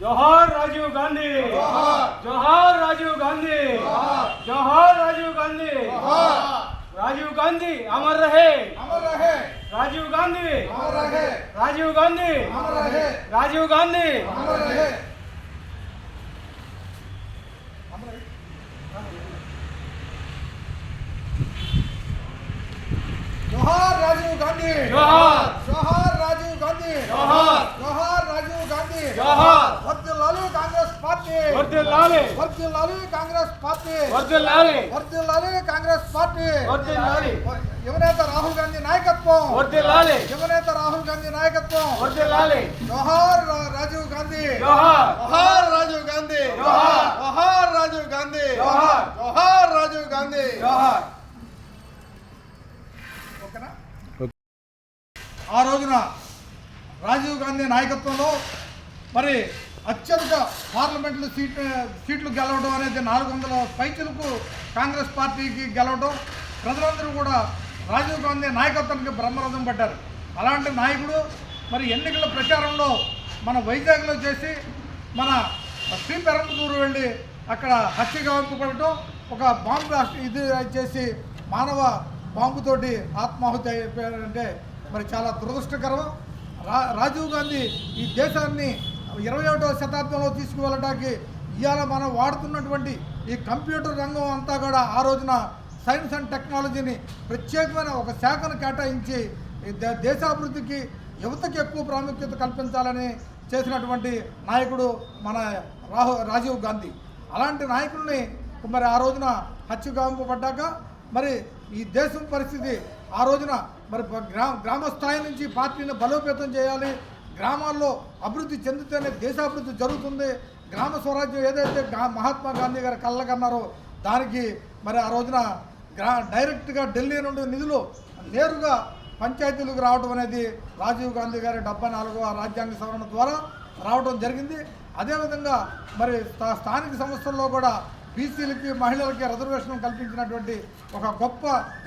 जोहर राजीव गांधी। जोहर राजीव गांधी। जोहर राजीव गांधी। राजीव गांधी अमर रहे। अमर रहे राजीव गांधी। अमर रहे राजीव गांधी। अमर रहे राजीव गांधी। अमर रहे राजीव गांधी జోహార్ जोहार राजीव गांधी जोहार जोहार राजीव गांधी जोहार వర్ధిల్లాలి కాంగ్రెస్ పార్టీ వర్దిల్లాలి వర్ధిల్లాలి కాంగ్రెస్ పార్టీ వర్దిల్లాలి వర్ధిల్లాలి కాంగ్రెస్ పార్టీ వర్ధిల్లాలి యువనేత రాహుల్ గాంధీ నాయకత్వం వర్దిల్లాలి యువనేత రాహుల్ గాంధీ నాయకత్వం వర్దిల్లాలి జోహార్ రా- రాజీవ్ గాంధీ జోహార్ జోహార్ రాజీవ్ గాంధీ ఆ రోజున రాజీవ్ గాంధీ నాయకత్వంలో మరి అత్యధిక పార్లమెంట్లో సీట్ సీట్లు గెలవడం అనేది నాలుగు వందల పైచులకు కాంగ్రెస్ పార్టీకి గెలవడం ప్రజలందరూ కూడా రాజీవ్ గాంధీ నాయకత్వానికి బ్రహ్మరథం పడ్డారు. అలాంటి నాయకుడు మరి ఎన్నికల ప్రచారంలో మన వైజాగ్లో చేసి మన శ్రీపెరంబదూరు వెళ్ళి అక్కడ హత్యగా పడటం ఒక బాంబు ఇది చేసి మానవ బాంబుతోటి ఆత్మాహుతి అయిపోయారంటే మరి చాలా దురదృష్టకరం. రా రాజీవ్ గాంధీ ఈ దేశాన్ని ఇరవై ఒకటవ శతాబ్దంలో తీసుకువెళ్ళడానికి ఇవాళ మనం వాడుతున్నటువంటి ఈ కంప్యూటర్ రంగం అంతా కూడా ఆ రోజున సైన్స్ అండ్ టెక్నాలజీని ప్రత్యేకమైన ఒక శాఖను కేటాయించి ఈ దే- దేశాభివృద్ధికి యువతకి ఎక్కువ ప్రాముఖ్యత కల్పించాలని చేసినటువంటి నాయకుడు మన రాహు రాజీవ్ గాంధీ. అలాంటి నాయకుల్ని మరి ఆ రోజున హత్యగాంపబడ్డాక మరి ఈ దేశం పరిస్థితి ఆ రోజున మరి గ్రా గ్రామ స్థాయి నుంచి పార్టీని బలోపేతం చేయాలి. గ్రామాల్లో అభివృద్ధి చెందితేనే దేశాభివృద్ధి జరుగుతుంది. గ్రామ స్వరాజ్యం ఏదైతే మహాత్మా గాంధీ గారు కళ్ళకన్నారో దానికి మరి ఆ రోజున గ్రా డైరెక్ట్గా ఢిల్లీ నుండి నిధులు నేరుగా పంచాయతీలకు రావడం అనేది రాజీవ్ గాంధీ గారి డెబ్బై నాలుగవ రాజ్యాంగ సవరణ ద్వారా రావడం జరిగింది. అదేవిధంగా మరి స్థా- స్థానిక సంస్థల్లో కూడా బీసీలకి మహిళలకి రిజర్వేషన్ కల్పించినటువంటి ఒక గొప్ప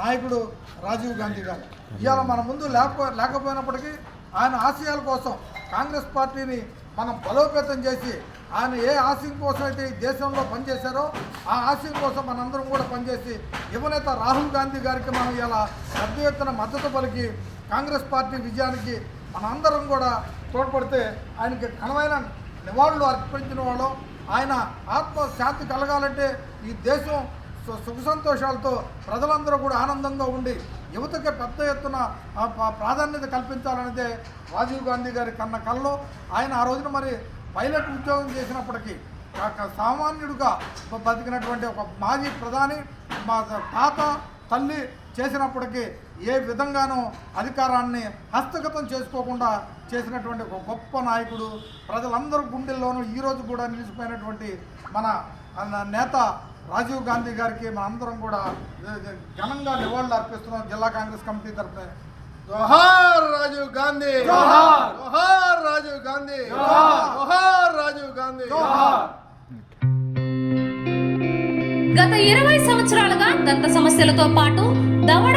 నాయకుడు రాజీవ్ గాంధీ గారు. ఇవాళ మన ముందు లేకపో లేకపోయినప్పటికీ ఆయన ఆశయాల కోసం కాంగ్రెస్ పార్టీని మనం బలోపేతం చేసి ఆయన ఏ ఆశయం కోసం అయితే ఈ దేశంలో పనిచేశారో ఆ ఆశయం కోసం మనందరం కూడా పనిచేసి యువనేత రాహుల్ గాంధీ గారికి మనం ఇలా పెద్ద ఎత్తున మద్దతు పలికి కాంగ్రెస్ పార్టీ విజయానికి మనందరం కూడా తోడ్పడితే ఆయనకి ఘనమైన నివాళులు అర్పించిన వాళ్ళం. ఆయన ఆత్మ శాంతి కలగాలంటే ఈ దేశం సు- సుఖ సంతోషాలతో ప్రజలందరూ కూడా ఆనందంగా ఉండి యువతకి పెద్ద ఎత్తున ప్రాధాన్యత కల్పించాలనేదే రాజీవ్ గాంధీ గారి కన్న కళ్ళలో ఆయన ఆ రోజున మరి పైలట్ ఉద్యోగం చేసినప్పటికీ సామాన్యుడిగా బతికినటువంటి ఒక మాజీ ప్రధాని మా తాత తల్లి చేసినప్పటికీ ఏ విధంగానూ అధికారాన్ని హస్తగతం చేసుకోకుండా చేసినటువంటి ఒక గొప్ప నాయకుడు ప్రజలందరూ గుండెల్లోనూ ఈరోజు కూడా నిలిచిపోయినటువంటి మన అన్న నేత రాజీవ్ గాంధీ గారికి మనందరం కూడా ఘనంగా నివాళులు అర్పిస్తున్నాం జిల్లా కాంగ్రెస్ కమిటీ తరఫున. జోహార్ రాజీవ్ గాంధీ! జోహార్. రాజీవ్ గాంధీ! జోహార్. రాజీవ్ గాంధీ! గత ఇరవై సంవత్సరాలుగా దంత సమస్యలతో పాటు దవడ